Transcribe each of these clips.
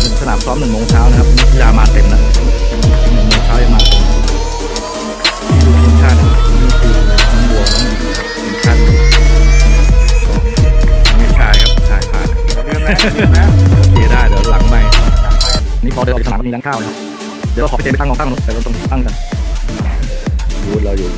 มาถึงสนามซ้อมหนึ่งโมงเช้านะครับกีฬามาเต็มแล้วหนึ่งโมงเช้ายังมาเต็มดูทีมชาตินี่คือน้องบัวน้องหญิงนะครับทีมชาตินี่ชายครับชายผ่านเริ่มแล้วเริ่มแล้วโอเคได้เดี๋ยวหลังไม่นี่พอเดินออกจากสนามมีร้านข้าวนะครับเดี๋ยวเราขอไปเจนไปตั้งกองตั้งนู้นแต่เราต้องตั้งกันดูเราอยู่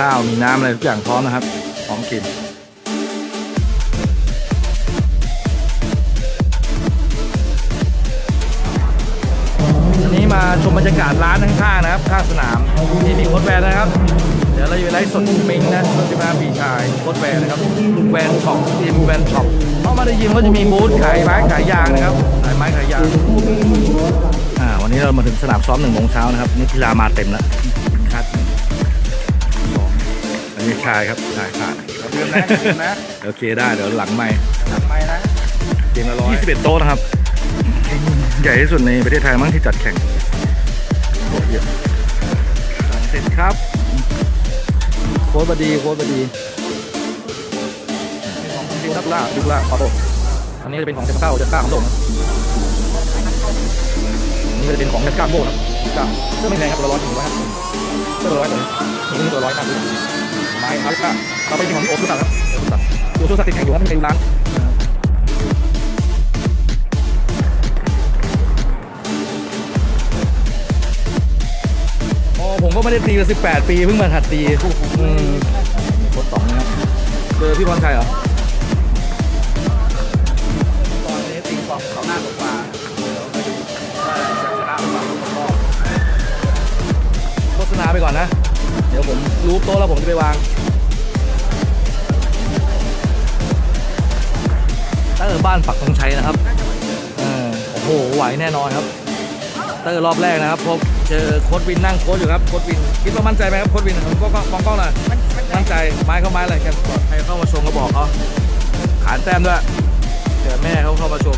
ข้าว มีน้ำอะไรทุกอย่างพร้อมนะครับพร้อมกินอันนี้มาชมบรรยากาศร้านข้างๆนะครับ ข้างสนามนี่มีโค้ดแวนนะครับ เดี๋ยวเราอยู่ไลฟ์สดมิงนะรถจิมาปีชายโค้ดแวนนะครับแวนช็อปทีมแวนช็อปเข้ามาได้ยินก็จะมีบูธขายไม้ขายยางนะครับขายไม้ขายยางอ่าวันนี้เรามาถึงสนามซ้อมหนึ่งโมงเช้านะครับนี่กีฬามาเต็มแล้วคาด อันนี้ชายครับชายขาดเริ่มแล้วเริ่มแล้วโอเคได้เดี๋ยวหลังไม่ทำไปนะเกมละร้อย21โต๊ะนะครับ ใหญ่ที่สุดในประเทศไทยมั้งที่จัดแข่งโอ้เยอะเสร็จครับ โค้ดบดีโค้ดบดีดิวดักล่าดิวล่าขอโทษอันนี้จะเป็นของเจสก้าเจสก้าของโด่งนะอันนี้จะเป็นของเจสก้าโบนะเจสก้าเสื้อไม่แพงครับตัวละร้อยถึงร้อยครับเสื้อตัวละร้อยตัวนี้นี่ตัวละร้อยครับไม้ ครับเราไปที่ของพี่โอ๊ตดูสักครับดูสักดูสักติดแข่งอยู่ครับไม่เป็นร้านอ๋อผมก็ไม่ได้ตีมา18 ปีเพิ่งมาหัดตีอืมโคตรสองนะครับเจอพี่พรชัยเหรอตอนนี้ตีกองเขาหน้ากว่าโฆษณาไปก่อนนะ เดี๋ยวผมรู้โต๊ะแล้วผมจะไปวางเตอร์บ้านปักธงชัยนะครับเออโอ้โหไหวแน่นอนครับ เตอร์รอบแรกนะครับพบเจอโค้ดวินนั่งโค้ดอยู่ครับโค้ดวินคิดว่ามั่นใจไหมครับโค้ดวินผมก็มองกล้องหน่อยมั่นใจไม้เข้าไม้อะไรกันก่อนใครเข้ามาชมก็บอกเขาขานแต้มด้วยเดี๋ยวแม่เขาเข้ามาชม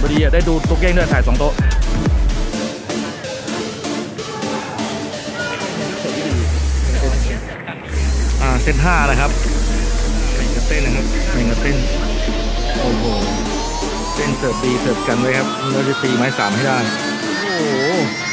พอดีอะได้ดูตุ๊กเก้งด้วยถ่ายสองโต๊ะอ่าเซตห้านะครับเหม่งกับเต้นนะครับเหม่งกับเต้นโอ้โหเต้นเสิร์ฟดีเสิร์ฟกันไว้ครับเราจะตีไม้สามให้ได้ โอ้โห